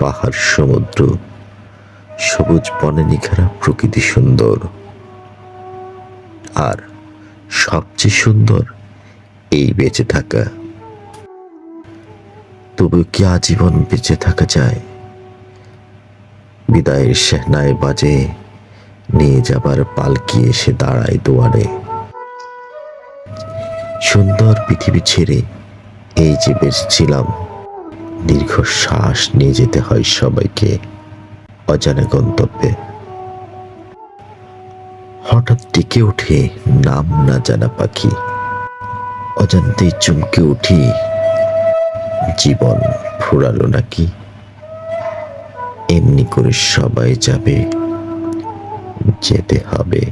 পাহাড় সমুদ্র, সবুজ বনে নিখারা প্রকৃতি সুন্দর। আর সবচেয়ে সুন্দর এই বেঁচে থাকা। তবু কি আজীবন বেঁচে থাকা যায়? বিদায়ের শেহনায় বাজে, নিয়ে যাবার পালকি এসে দাঁড়ায় দুয়ারে। সুন্দর পৃথিবী ছেড়ে এই যে বেঁচেছিলাম দীর্ঘ শ্বাস নিয়ে যেতে হয় সবাইকে অজানা গন্তব্যে। হঠাৎ টিকে উঠে নাম না জানা পাখি। অজান্তেই চমকে উঠি, জীবন ফুরালো নাকি? এমনি করে সবাই যাবে, যেতে হবে।